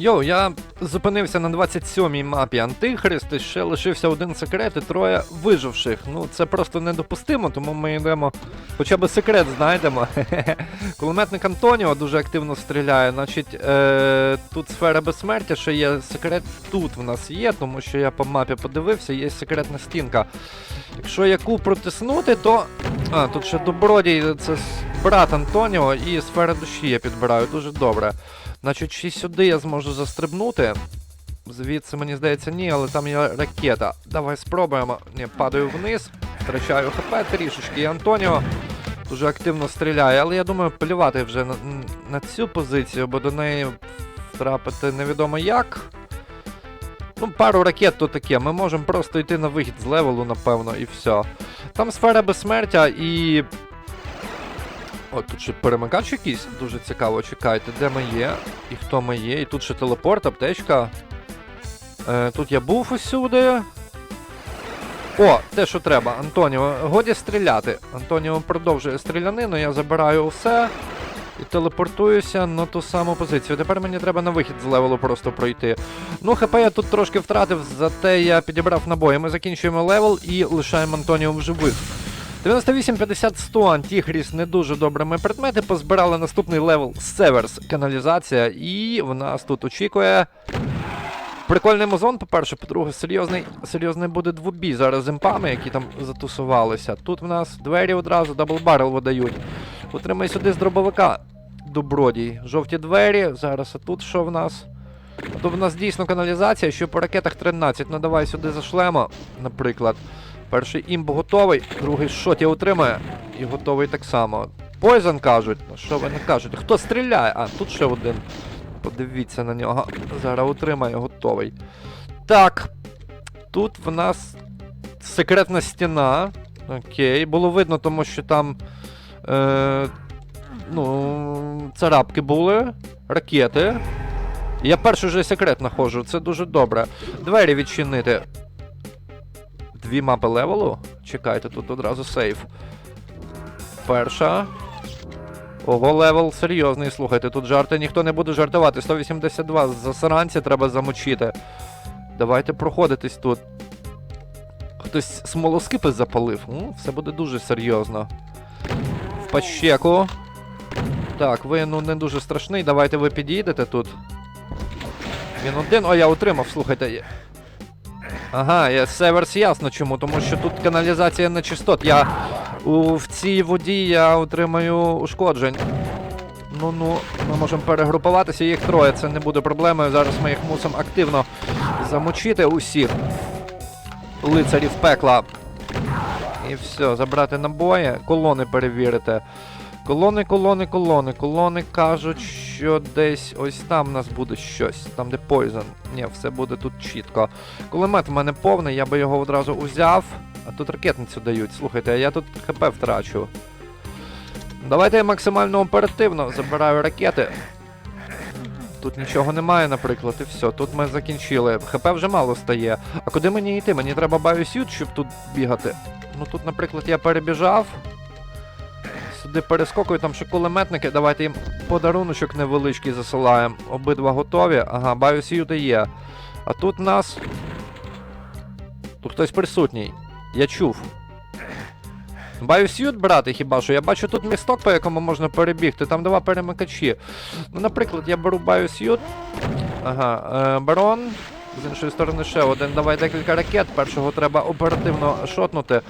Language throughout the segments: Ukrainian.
Йоу, я зупинився на 27-й мапі Антихрист, і ще лишився один секрет і троє виживших. Ну, це просто недопустимо, тому ми йдемо. Хоча б секрет знайдемо. Кулеметник Антоніо дуже активно стріляє. Значить, е- тут сфера безсмертя, ще є секрет тут в нас є, тому що я по мапі подивився, є секретна стінка. Якщо яку протиснути, то. А, тут ще добродій, це брат Антоніо і сфера душі я підбираю. Дуже добре. Значить, чи сюди я зможу застрибнути. Звідси, мені здається, ні, але там є ракета. Давай спробуємо. Ні, падаю вниз, втрачаю хп трішечки. І Антоніо дуже активно стріляє, але я думаю, плювати вже на, на цю позицію, бо до неї втрапити невідомо як. Ну, пару ракет то таке. Ми можемо просто йти на вихід з левелу, напевно, і все. Там сфера безсмертя і. О, тут ще перемикач якийсь, дуже цікаво, чекайте, де ми є і хто ми є. І тут ще телепорт, аптечка. Е, тут я був усюди. О, те, що треба. Антоніо, годі стріляти. Антоніо продовжує стрілянину, я забираю все і телепортуюся на ту саму позицію. Тепер мені треба на вихід з левелу просто пройти. Ну, ХП я тут трошки втратив, зате я підібрав набої. Ми закінчуємо левел і лишаємо Антоніо в живих. 98, 50, 100 антихріс не дуже добрими предмети. Позбирали наступний левел Северс каналізація, і в нас тут очікує. Прикольний музон, по-перше, по-друге, серйозний, серйозний буде двобій зараз з імпами, які там затусувалися. Тут в нас двері одразу даблбарел видають. Отримай сюди з дробовика. Добродій. Жовті двері. Зараз а тут що в нас? А то в нас дійсно каналізація, що по ракетах 13. Ну давай сюди зашлемо, наприклад. Перший імб готовий, другий шот я отримає. І готовий так само. Пойзон кажуть. Ну що вони кажуть? Хто стріляє? А, тут ще один. Подивіться на нього. Зараз утримає, готовий. Так. Тут в нас секретна стіна. Окей. Було видно, тому що там. Е, ну, царапки були, ракети. Я перший вже секрет знаходжу, це дуже добре. Двері відчинити. Дві мапи левелу. Чекайте, тут одразу сейф. Перша. Ого, левел серйозний, слухайте, тут жарти ніхто не буде жартувати. 182 засранці треба замочити. Давайте проходитись тут. Хтось смолоскипи запалив. М, все буде дуже серйозно. В пащеку. Так, ви ну не дуже страшний, давайте ви підійдете тут. Він один. О, я отримав, слухайте. Ага, я Северс ясно чому, тому що тут каналізація нечистот. Я у, в цій воді я отримаю ушкоджень. Ну ну, ми можемо перегрупуватися, їх троє, це не буде проблемою. Зараз ми їх мусимо активно замочити усіх лицарів пекла. І все, забрати набої, колони перевірити. Колони, колони, колони. Колони кажуть, що десь ось там у нас буде щось, там де Poison. Ні, все буде тут чітко. Кулемет в мене повний, я би його одразу узяв. А тут ракетницю дають. Слухайте, а я тут ХП втрачу. Давайте я максимально оперативно забираю ракети. Тут нічого немає, наприклад, і все. Тут ми закінчили. ХП вже мало стає. А куди мені йти? Мені треба байосют, щоб тут бігати. Ну тут, наприклад, я перебіжав. Сюди перескокую, там ще кулеметники. Давайте їм подаруночок невеличкий засилаємо. Обидва готові. Ага, байосюти є. А тут нас. Тут хтось присутній. Я чув. Байосют брати хіба що? Я бачу тут місток, по якому можна перебігти, там два перемикачі. Ну, наприклад, я беру байосют. Ага, е, барон. З іншої сторони ще один. Давай декілька ракет. Першого треба оперативно шотнути,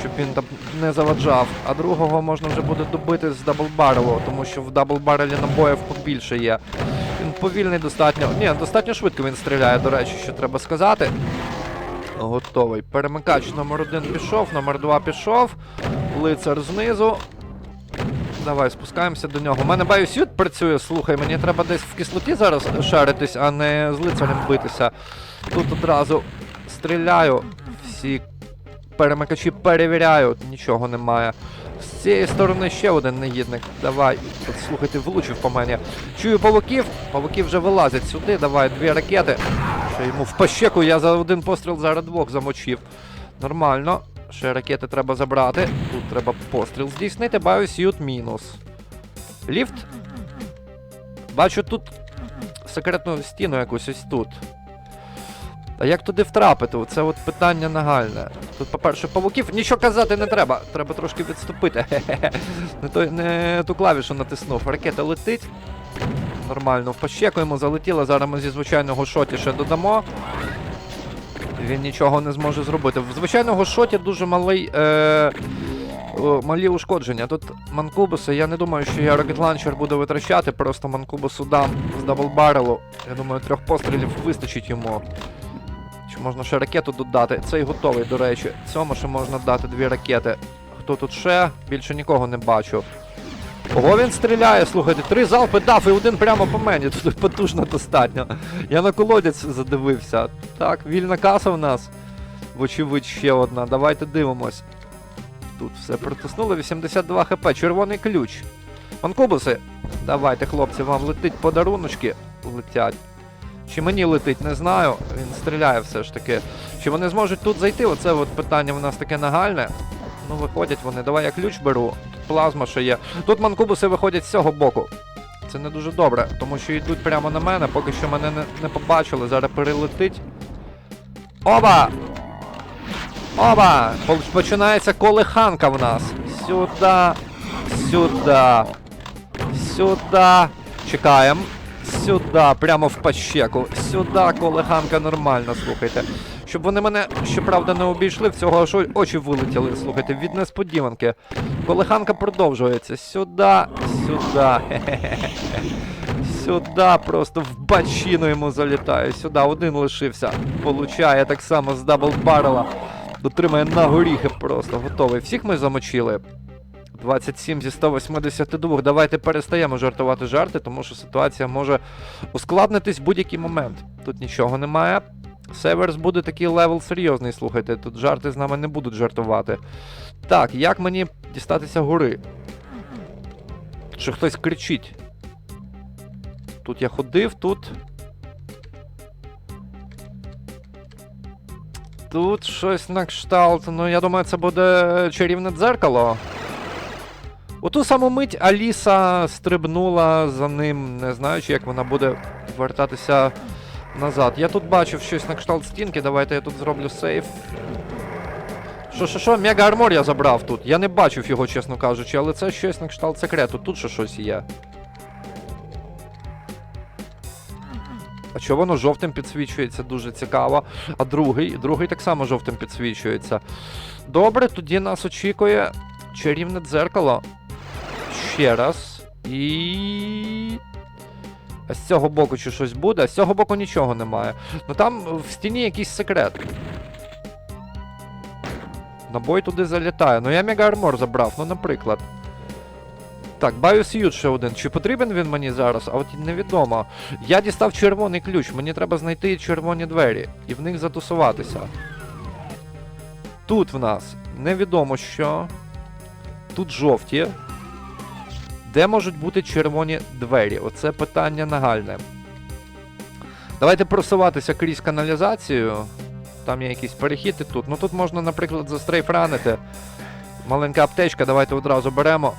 щоб він там не заваджав. А другого можна вже буде добити з даблбарелу, тому що в даблбарелі набоїв побільше є. Він повільний достатньо. Ні, достатньо швидко він стріляє, до речі, що треба сказати. Готовий. Перемикач номер один пішов, номер два пішов. Лицар знизу. Давай спускаємося до нього. У мене байосют працює, слухай, мені треба десь в кислоті зараз шаритись, а не з лицарем битися. Тут одразу стріляю, всі перемикачі перевіряю, нічого немає. З цієї сторони ще один негідник. Давай. Тут, слухайте, влучив по мені. Чую павуків, павуки вже вилазять сюди. Давай, дві ракети. Ще йому в пащеку я за один постріл зараз двох замочив. Нормально. Ще ракети треба забрати. Тут треба постріл здійснити. Байосют мінус. Ліфт. Бачу, тут секретну стіну якусь ось тут. А як туди втрапити? Це от питання нагальне. Тут, по-перше, павуків нічого казати не треба. Треба трошки відступити. Не, той, не ту клавішу натиснув. Ракета летить. Нормально, пощекуємо, залетіла. Зараз ми зі звичайного шоті ще додамо. Він нічого не зможе зробити. В звичайного шоті дуже малий. Е- малі ушкодження. Тут манкубуси, я не думаю, що я рокет ланчер буду витрачати, просто манкубусу дам з даблбарелу. Я думаю, трьох пострілів вистачить йому. Чи можна ще ракету додати? Цей готовий, до речі. Цьому ще можна дати дві ракети. Хто тут ще? Більше нікого не бачу. Ого, він стріляє, слухайте, три залпи дав і один прямо по мені. Тут потужно достатньо. Я на колодязь задивився. Так, вільна каса в нас. Вочевидь, ще одна. Давайте дивимось. Тут все протиснуло. 82 хп. Червоний ключ. Манкубуси. Давайте, хлопці, вам летить подаруночки. Летять. Чи мені летить, не знаю. Він стріляє все ж таки. Чи вони зможуть тут зайти? Оце от питання в нас таке нагальне. Ну, виходять вони. Давай я ключ беру. Тут плазма ще є. Тут манкубуси виходять з цього боку. Це не дуже добре, тому що йдуть прямо на мене, поки що мене не, не побачили. Зараз перелетить. Оба! Оба! Починається колиханка в нас. Сюда. Сюда. Сюда. Чекаємо. Сюда, прямо в пащеку. Сюда, колиханка нормально, слухайте. Щоб вони мене, щоправда, не обійшли, в цього аж очі вилетіли, слухайте, від несподіванки. Колиханка продовжується. Сюда, сюда. Сюда, просто в бачину йому залітає. Сюди один лишився. Получає так само з дабл баррела. Дотримає на горіхи просто. Готовий. Всіх ми замочили. 27 зі 182. Давайте перестаємо жартувати жарти, тому що ситуація може ускладнитись в будь-який момент. Тут нічого немає. Северс буде такий левел серйозний, слухайте. Тут жарти з нами не будуть жартувати. Так, як мені дістатися гори? Чи хтось кричить? Тут я ходив, тут. Тут щось на кшталт. Ну, я думаю, це буде чарівне дзеркало. У ту саму мить Аліса стрибнула за ним, не знаючи, як вона буде вертатися назад. Я тут бачив щось на кшталт стінки, давайте я тут зроблю сейф. Що, що, що, мега армор я забрав тут. Я не бачив його, чесно кажучи, але це щось на кшталт секрету. Тут ще щось є. А чого воно жовтим підсвічується, дуже цікаво. А другий, другий так само жовтим підсвічується. Добре, тоді нас очікує чарівне дзеркало. Ще раз. І. А з цього боку чи щось буде, а з цього боку нічого немає. Ну там в стіні якийсь секрет. Набой туди залітає. Ну я мега армор забрав, ну наприклад. Так, Biosute ще один. Чи потрібен він мені зараз? А от невідомо. Я дістав червоний ключ, мені треба знайти червоні двері і в них затусуватися. Тут в нас невідомо що. Тут жовті. Де можуть бути червоні двері? Оце питання нагальне. Давайте просуватися крізь каналізацію. Там є якийсь перехід і тут. Ну тут можна, наприклад, застрейфранити. Маленька аптечка, давайте одразу беремо.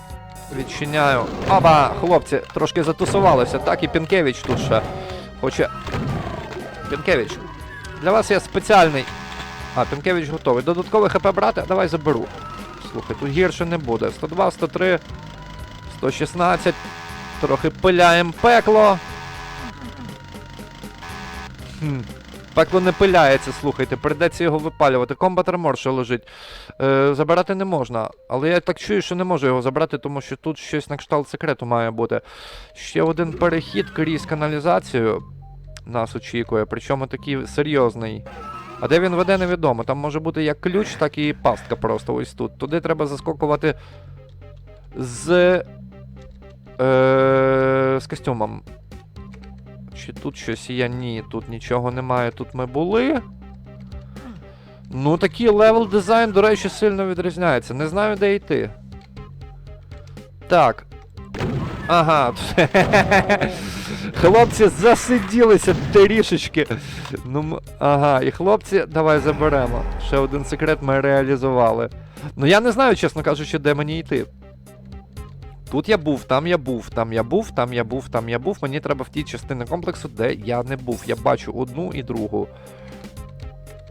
Відчиняю. Оба, хлопці, трошки затусувалися. Так, і Пінкевич тут ще хоче. Пінкевич. Для вас є спеціальний. А, Пінкевич готовий. Додаткове ХП брати? Давай заберу. Слухай, тут гірше не буде. 102, 103, 116. Трохи пиляємо пекло. Хм. Пекло не пиляється, слухайте, прийдеться його випалювати. Комбат армор ще лежить. Е, забирати не можна. Але я так чую, що не можу його забрати, тому що тут щось на кшталт секрету має бути. Ще один перехід крізь каналізацію нас очікує, причому такий серйозний. А де він веде, невідомо. Там може бути як ключ, так і пастка просто ось тут. Туди треба заскокувати з. Е, з костюмом. Чи тут щось є? Ні, тут нічого немає. Тут ми були. Ну, такий левел дизайн, до речі, сильно відрізняється. Не знаю, де йти. Так. Ага. Хлопці засиділися трішечки. Ну, ага, і хлопці, давай заберемо. Ще один секрет ми реалізували. Ну я не знаю, чесно кажучи, де мені йти. Тут я був, там я був, там я був, там я був, там я був. Мені треба в ті частини комплексу, де я не був. Я бачу одну і другу.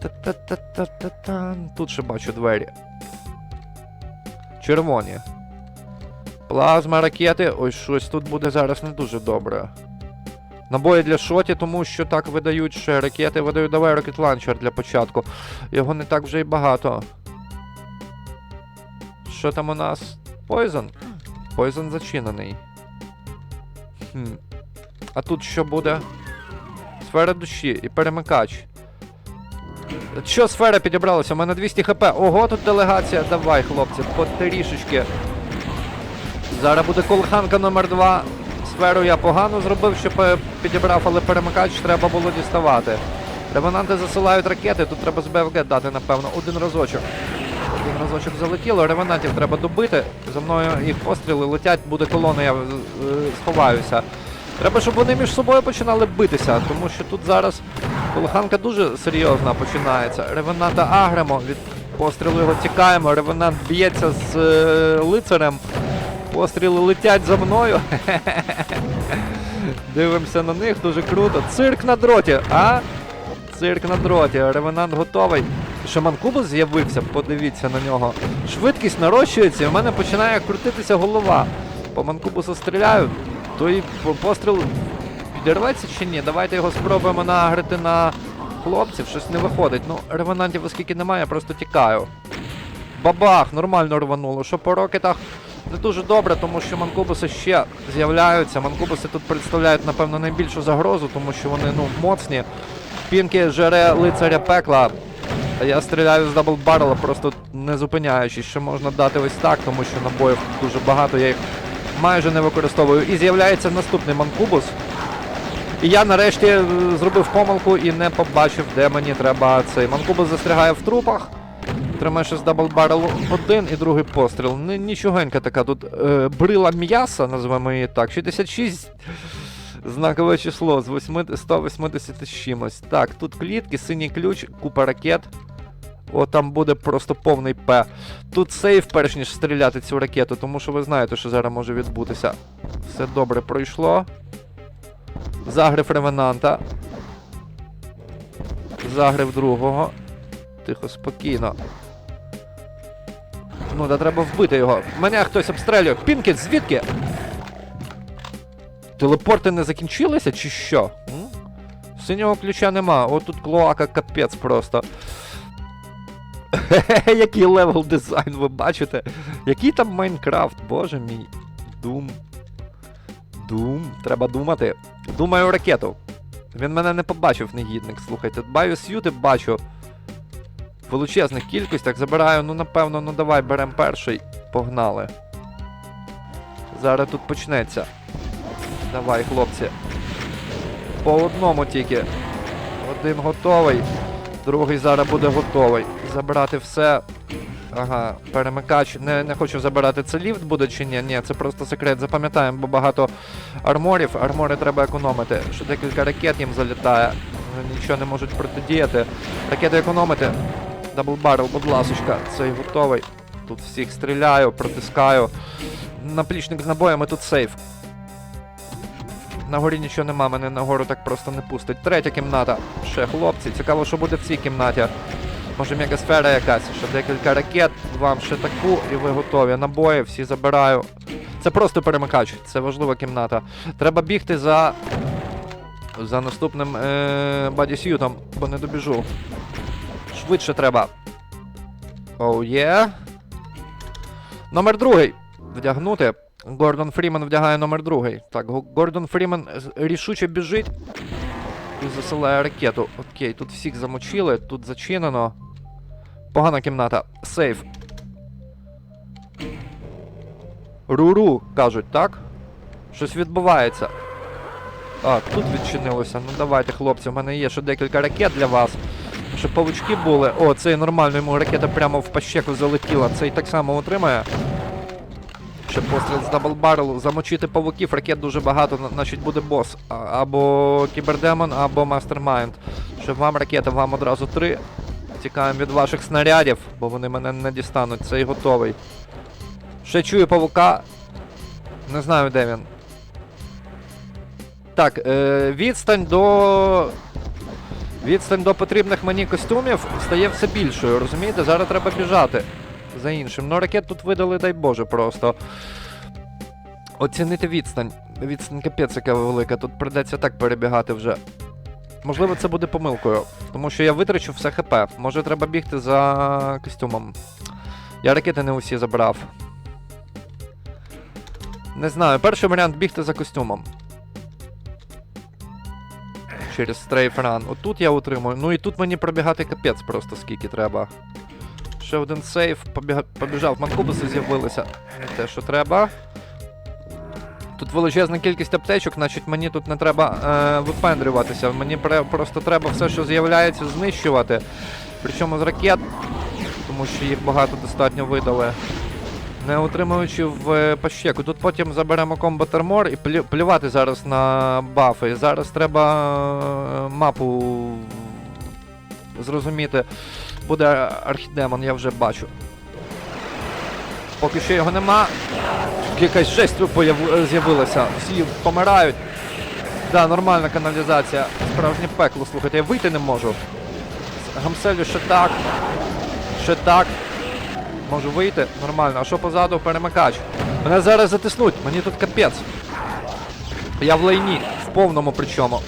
Та-та-та-та-та-та. Тут ще бачу двері. Червоні. Плазма, ракети. Ой, щось тут буде зараз не дуже добре. Набої для шоті, тому що так видають ще ракети. Видають давай ракет ланчер для початку. Його не так вже й багато. Що там у нас? Poison? Poison зачинений. Хм. А тут що буде? Сфера душі і перемикач. Що сфера підібралася? У мене 200 хп. Ого, тут делегація. Давай, хлопці, по трішечки. Зараз буде колханка номер 2 Сферу я погано зробив, що підібрав, але перемикач треба було діставати. Ревенанти засилають ракети, тут треба з БФГ дати, напевно, один разочок. Разочок залетіло, ревенантів треба добити. За мною їх постріли летять, буде колона, я е, сховаюся. Треба, щоб вони між собою починали битися, тому що тут зараз колиханка дуже серйозна починається. Ревенанта агремо, від пострілу його тікаємо, ревенант б'ється з е, лицарем. Постріли летять за мною. Дивимося на них, дуже круто. Цирк на дроті, а? Цирк на дроті. Ревенант готовий. Шаман Кубус з'явився, подивіться на нього. Швидкість нарощується, і в мене починає крутитися голова. По манкубусу стріляю, то і постріл підірветься чи ні? Давайте його спробуємо нагрити на хлопців, щось не виходить. Ну, ревенантів оскільки немає, я просто тікаю. Бабах, нормально рвануло. Що по рокетах не дуже добре, тому що манкубуси ще з'являються. Манкубуси тут представляють, напевно, найбільшу загрозу, тому що вони ну, моцні. Пінки жере лицаря пекла. А я стріляю з даблбаррела, просто не зупиняючись, що можна дати ось так, тому що набоїв дуже багато, я їх майже не використовую. І з'являється наступний манкубус. І я нарешті е, зробив помилку і не побачив, де мені треба цей. Манкубус застрягає в трупах. Тримаєш з даблбаррелу один і другий постріл. Ні, нічогенька така тут е, брила м'яса, називаємо її так. 66 знакове число з 8, 180 з чимось. Так, тут клітки, синій ключ, купа ракет. О, там буде просто повний П. Тут сейф, перш ніж стріляти цю ракету, тому що ви знаєте, що зараз може відбутися. Все добре пройшло. Загрив ревенанта. Загрив другого. Тихо, спокійно. Ну, та треба вбити його. Мене хтось обстрелює. Пінкет, звідки? Телепорти не закінчилися чи що? М? Синього ключа нема. О, тут клоака капець просто. Який левел дизайн, ви бачите? Який там Майнкрафт, боже мій. Дум. Дум. Треба думати. Думаю ракету. Він мене не побачив, негідник, слухайте. Байос'юти бачу. В величезних кількостях забираю, ну напевно, ну давай беремо перший. Погнали. Зараз тут почнеться. Давай, хлопці. По одному тільки. Один готовий. Другий зараз буде готовий. Забрати все. Ага, перемикач. Не, не хочу забирати. Це ліфт буде чи ні? Ні, це просто секрет. Запам'ятаємо, бо багато арморів. Армори треба економити. Що декілька ракет їм залітає. Нічого не можуть протидіяти. Ракети економити. Даблбаррел, будь ласочка, цей готовий. Тут всіх стріляю, протискаю. Наплічник з набоями, тут сейф. На горі нічого нема, мене нагору так просто не пустить. Третя кімната. Ще хлопці. Цікаво, що буде в цій кімнаті. Може мегасфера якась, ще декілька ракет, вам ще таку, і ви готові. Набої, всі забираю. Це просто перемикач, це важлива кімната. Треба бігти за. За наступним е- бодіс'ютом, бо не добіжу. Швидше треба. Оу є. Номер другий. Вдягнути. Гордон Фрімен вдягає номер другий. Так, Гордон Фрімен рішуче біжить і засилає ракету. Окей, тут всіх замочили, тут зачинено. Погана кімната. Сейф. Руру, кажуть, так? Щось відбувається. А, тут відчинилося. Ну давайте, хлопці, в мене є ще декілька ракет для вас. Щоб павучки були. О, цей нормально, йому ракета прямо в пащеку залетіла. Цей так само отримає. Ще постріл з даблбаррелу. Замочити павуків, ракет дуже багато, значить буде бос. Або кібердемон, або мастермайнд. Щоб вам ракета, вам одразу три. Тікаємо від ваших снарядів, бо вони мене не дістануть. Цей готовий. Ще чую павука. Не знаю, де він. Так, е, відстань до. Відстань до потрібних мені костюмів стає все більшою, розумієте? Зараз треба біжати за іншим. Ну, ракет тут видали, дай Боже, просто. Оцінити відстань. Відстань капець, яка велика. Тут придеться так перебігати вже. Можливо, це буде помилкою, тому що я витрачу все ХП. Може треба бігти за костюмом. Я ракети не усі забрав. Не знаю, перший варіант бігти за костюмом. Через стрейф ран. Отут я утримую. Ну і тут мені пробігати капець просто скільки треба. Ще один сейф, побіга... побіжав. Манкубуси з'явилися. Те, що треба. Тут величезна кількість аптечок, значить мені тут не треба е, випендрюватися. Мені просто треба все, що з'являється, знищувати. Причому з ракет, тому що їх багато достатньо видали. Не отримуючи в е, пащеку. Тут потім заберемо комбат армор і плю- плювати зараз на бафи. Зараз треба е, мапу зрозуміти. Буде архідемон, я вже бачу. Поки що його нема. Якась жесть з'явилася. Всі помирають. Да, нормальна каналізація. Справжнє пекло, слухайте, я вийти не можу. Гамселю ще так. Ще так. Можу вийти. Нормально. А що позаду перемикач? Мене зараз затиснуть, мені тут капець. Я в лайні, в повному причому.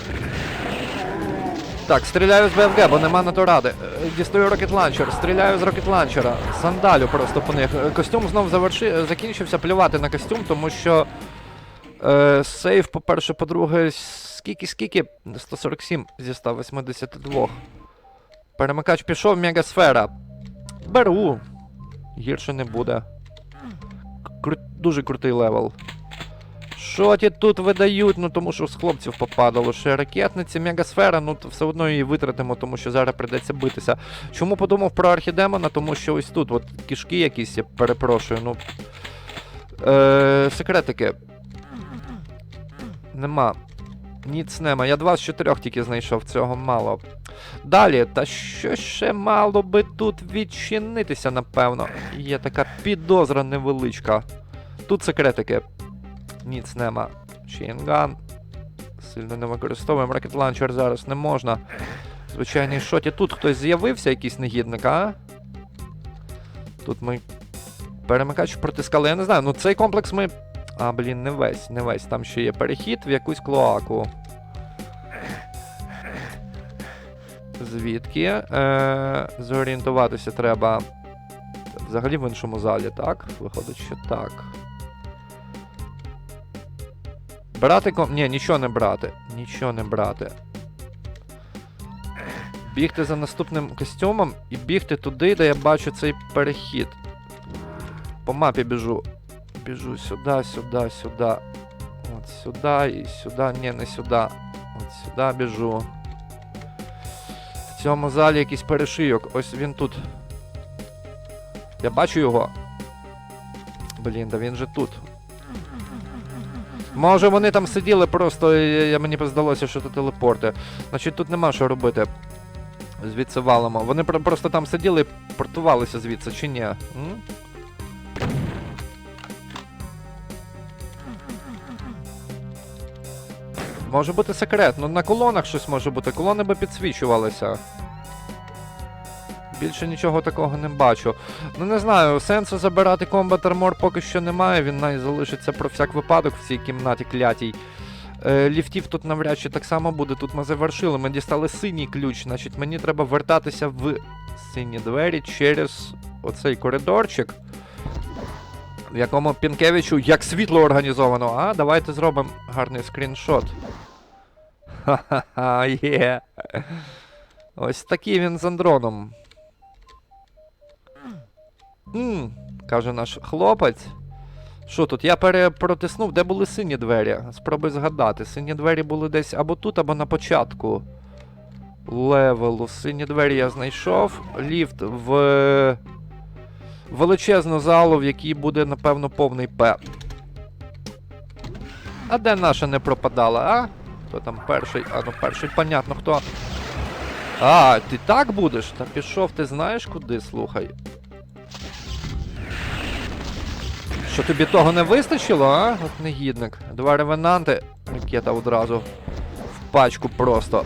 Так, стріляю з БФГ, бо нема на то ради. Е, Дістаю рокет ланчер, стріляю з рокет ланчера. Сандалю просто по них. Е, Костюм знов заверши... е, закінчився плювати на костюм, тому що. Е, сейф, по-перше, по-друге, скільки, скільки? 147 зі 182. Перемикач пішов, мегасфера. Беру. Гірше не буде. Кру... Дуже крутий левел. Що ті тут видають? Ну тому що з хлопців попадало. Ще ракетниці, мегасфера, ну то все одно її витратимо, тому що зараз прийдеться битися. Чому подумав про архідемона? Тому що ось тут, от кішки якісь, я перепрошую, ну. Е, секретики. Нема. Ніц нема. Я два з чотирьох тільки знайшов, цього мало. Далі, та що ще мало би тут відчинитися, напевно. Є така підозра невеличка. Тут секретики. Ніц нема. Чінган. Сильно не використовуємо. Ракет ланчер зараз не можна. Звичайний шоті. Тут хтось з'явився, якийсь негідник, а? Тут ми. Перемикач протискали. Я не знаю, ну цей комплекс ми. А, блін, не весь, не весь. Там ще є перехід в якусь клоаку. Звідки? Е, зорієнтуватися треба. Взагалі в іншому залі, так? Виходить, що так. Брати ком. Ні, нічого не брати. Нічого не брати. Бігти за наступним костюмом і бігти туди, де я бачу цей перехід. По мапі біжу. Біжу сюди, сюди, сюди. От сюди і сюди. Ні, не сюди. От сюди біжу. В цьому залі якийсь перешийок. Ось він тут. Я бачу його. Блін, да він же тут. Може вони там сиділи просто, я, мені здалося, що це телепорти. Значить тут нема що робити. Звідси валимо. Вони просто там сиділи і портувалися звідси, чи ні? М? Може бути секрет, ну на колонах щось може бути, колони би підсвічувалися. Більше нічого такого не бачу. Ну не знаю, сенсу забирати комбат армор поки що немає, він навіть залишиться про всяк випадок в цій кімнаті клятій. Е, ліфтів тут навряд чи так само буде. Тут ми завершили, ми дістали синій ключ, значить мені треба вертатися в сині двері через оцей коридорчик, в якому Пінкевичу як світло організовано. А, давайте зробимо гарний скріншот. Ха-ха-ха, є. Ось такий він з андроном. Мм, каже наш хлопець. Що тут? Я перепротиснув, де були сині двері? Спробуй згадати. Сині двері були десь або тут, або на початку левелу. Сині двері я знайшов. Ліфт в величезну залу, в якій буде, напевно, повний П. А де наша не пропадала, а? Хто там перший? А ну перший, понятно, хто. А, ти так будеш? Та пішов, ти знаєш куди, слухай. Що тобі того не вистачило, а? От негідник. Два ревенанти. Ракета одразу в пачку просто.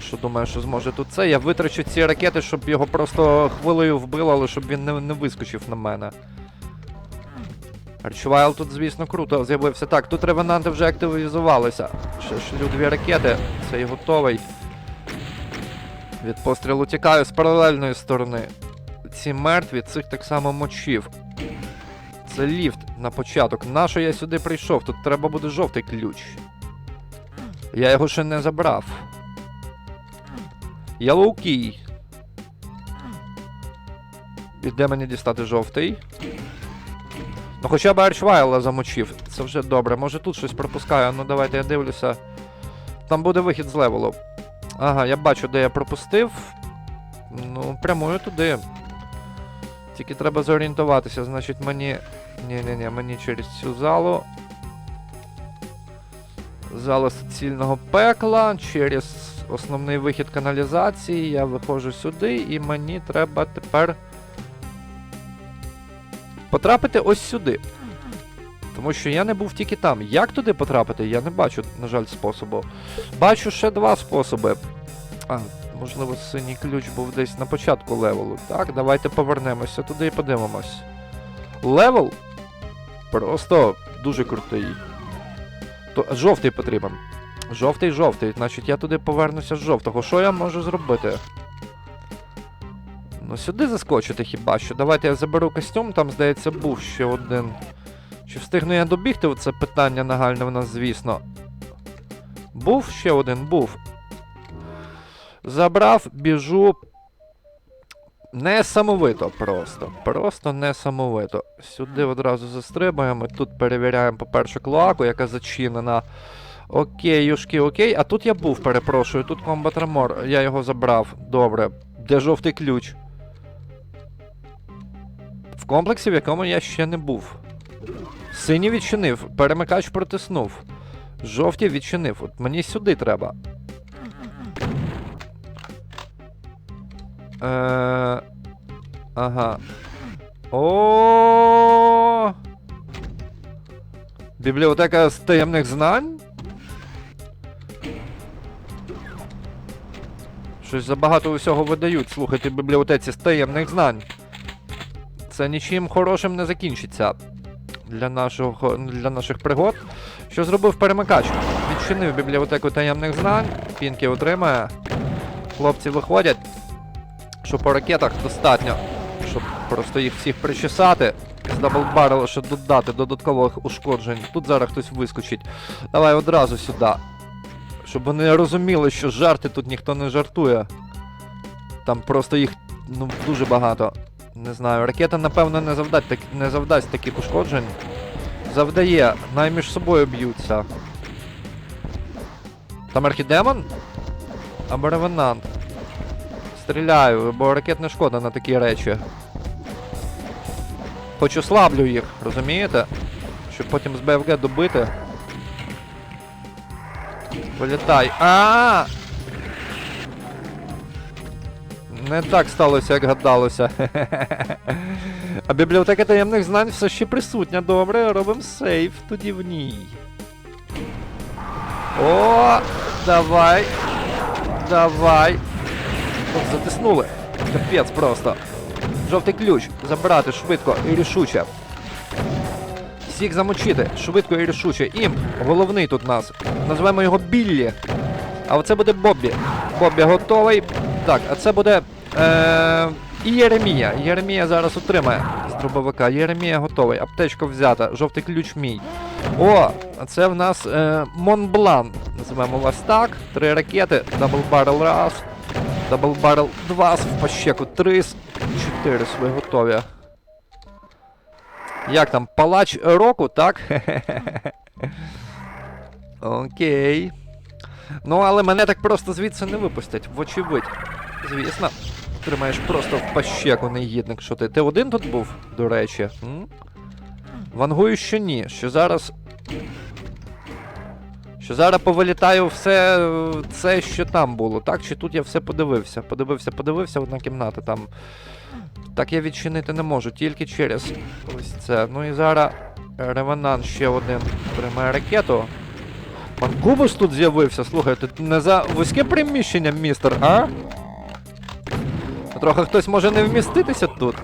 Що думаєш, що зможе тут це? Я витрачу ці ракети, щоб його просто хвилею вбило, але щоб він не, не вискочив на мене. Арчвайл тут, звісно, круто з'явився. Так, тут ревенанти вже активізувалися. Ще шлю дві ракети. Цей готовий. Від пострілу тікаю з паралельної сторони. Ці мертві, цих так само мочів. Це ліфт на початок. Нащо я сюди прийшов? Тут треба буде жовтий ключ. Я його ще не забрав. Yellow Key. І де мені дістати жовтий? Ну хоча б Арчвайла замочив. Це вже добре. Може тут щось пропускаю. Ну давайте я дивлюся. Там буде вихід з левелу. Ага, я бачу, де я пропустив. Ну, прямую туди. Тільки треба зорієнтуватися, значить мені. Ні-ні-ні, мені через цю залу. Залу суцільного пекла, через основний вихід каналізації. Я виходжу сюди, і мені треба тепер потрапити ось сюди. Тому що я не був тільки там. Як туди потрапити, я не бачу, на жаль, способу. Бачу ще два способи. А, можливо, синій ключ був десь на початку левелу. Так, давайте повернемося туди і подивимось. Левел просто дуже крутий. То, жовтий потрібен. Жовтий, жовтий. Значить, я туди повернуся з жовтого. Що я можу зробити? Ну, сюди заскочити хіба що. Давайте я заберу костюм, там, здається, був ще один. Чи встигну я добігти? Це питання нагальне в нас, звісно. Був ще один, був. Забрав, біжу. Несамовито просто. Просто несамовито. Сюди одразу застрибуємо. Тут перевіряємо, по-перше, клоаку, яка зачинена. Окей, юшки, окей. А тут я був, перепрошую. Тут комбат ремор. Я його забрав. Добре. Де жовтий ключ? В комплексі, в якому я ще не був. Синій відчинив, перемикач протиснув. Жовті відчинив. От мені сюди треба. Е... Ага. О. Бібліотека з таємних знань? Щось забагато усього видають. Слухайте, бібліотеці з таємних знань. Це нічим хорошим не закінчиться для, нашого, для наших пригод. Що зробив перемикач? Відчинив бібліотеку таємних знань. Пінки отримає. Хлопці виходять. Що по ракетах достатньо, щоб просто їх всіх причесати. З даблбаррела, щоб додати додаткових ушкоджень. Тут зараз хтось вискочить. Давай одразу сюди. Щоб вони розуміли, що жарти тут ніхто не жартує. Там просто їх ну, дуже багато. Не знаю, ракета, напевно, не завдасть, так, не завдасть таких ушкоджень. Завдає, най між собою б'ються. Там архідемон? Або ревенант. Стріляю, бо ракет не шкода на такі речі. Хоч ослаблю їх, розумієте? Щоб потім з БФГ добити. Вилітай. А! Не так сталося, як гадалося. А бібліотека таємних знань все ще присутня. Добре, робимо сейф тоді в ній. О, давай. Давай. Затиснули. Капець просто. Жовтий ключ. Забирати швидко і рішуче. Всіх замочити. Швидко і рішуче. Імп. Головний тут нас. Назвемо його Біллі. А оце буде Боббі. Боббі готовий. Так, а це буде. Е- і Єремія. Єремія зараз отримає з дробовика. Єремія готовий. Аптечка взята. Жовтий ключ мій. О, це в нас е- Монблан. Називаємо вас так. Три ракети. Дабл баррел раз. Дабл баррел два. В пащеку три. Чотири ви готові. Як там? Палач року, так? Окей. Ну, але мене так просто звідси не випустять, вочевидь. Звісно. Тримаєш просто в пащеку, негідник, що ти. Ти один тут був, до речі? М? Вангую, що ні. Що зараз. Що зараз повилітаю все це, що там було, так? Чи тут я все подивився? Подивився, подивився, одна кімната там. Так я відчинити не можу, тільки через ось це. Ну і зараз Ревенант ще один. Тримає ракету. Манкубус тут з'явився, слухайте, не за вузьке приміщення, містер, а? Трохи хтось може не вміститися тут.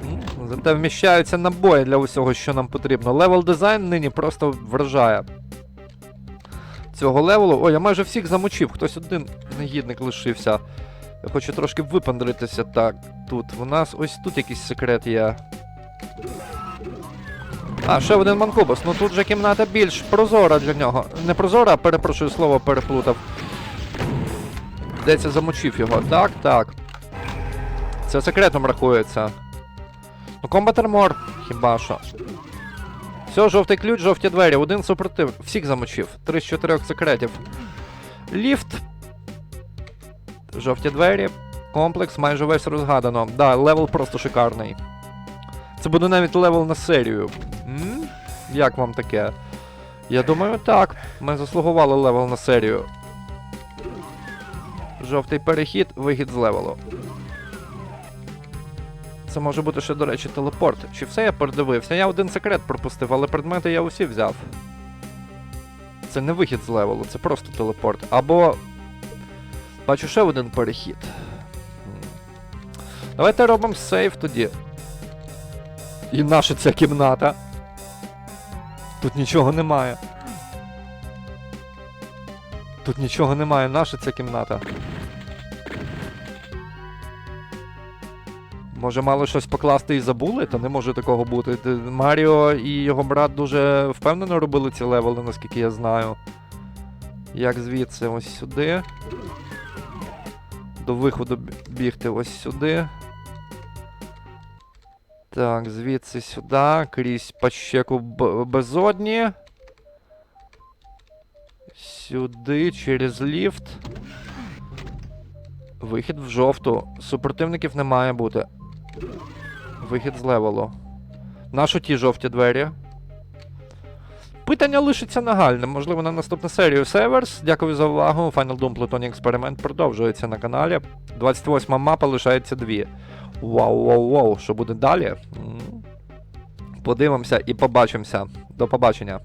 Зате вміщаються набої для усього, що нам потрібно. Левел дизайн нині просто вражає. Цього левелу. Ой, я майже всіх замочив, хтось один негідник лишився. Я хочу трошки випандритися. Так, тут. У нас ось тут якийсь секрет є. А, ще один манкубус. Ну тут же кімната більш прозора для нього. Не прозора, а перепрошую, слово переплутав. Здається, замочив його. Так, так. Це секретом рахується. Ну, Armor, хіба що. Все, жовтий ключ, жовті двері, один супротив. Всіх замочив. Три з чотирьох секретів. Ліфт. Жовті двері. Комплекс майже весь розгадано. Да, левел просто шикарний. Це буде навіть левел на серію. М? Як вам таке? Я думаю, так. Ми заслугували левел на серію. Жовтий перехід, вихід з левелу. Це може бути ще, до речі, телепорт. Чи все я передивився? Я один секрет пропустив, але предмети я усі взяв. Це не вихід з левелу, це просто телепорт. Або. Бачу ще один перехід. Давайте робимо сейв тоді. І наша ця кімната. Тут нічого немає. Тут нічого немає, наша ця кімната. Може, мало щось покласти і забули, та не може такого бути. Маріо і його брат дуже впевнено робили ці левели, наскільки я знаю. Як звідси ось сюди. До виходу бігти ось сюди. Так, звідси сюди, крізь пащеку безодні. Сюди, через ліфт. Вихід в жовту. Супротивників не має бути. Вихід з левелу. Нащо ті жовті двері? Питання лишиться нагальним. Можливо, на наступну серію Северс. Дякую за увагу. Final Doom Plutonic експеримент продовжується на каналі. 28 мапа лишається дві. Вау, вау, вау. Що буде далі? Подивимося і побачимося. До побачення.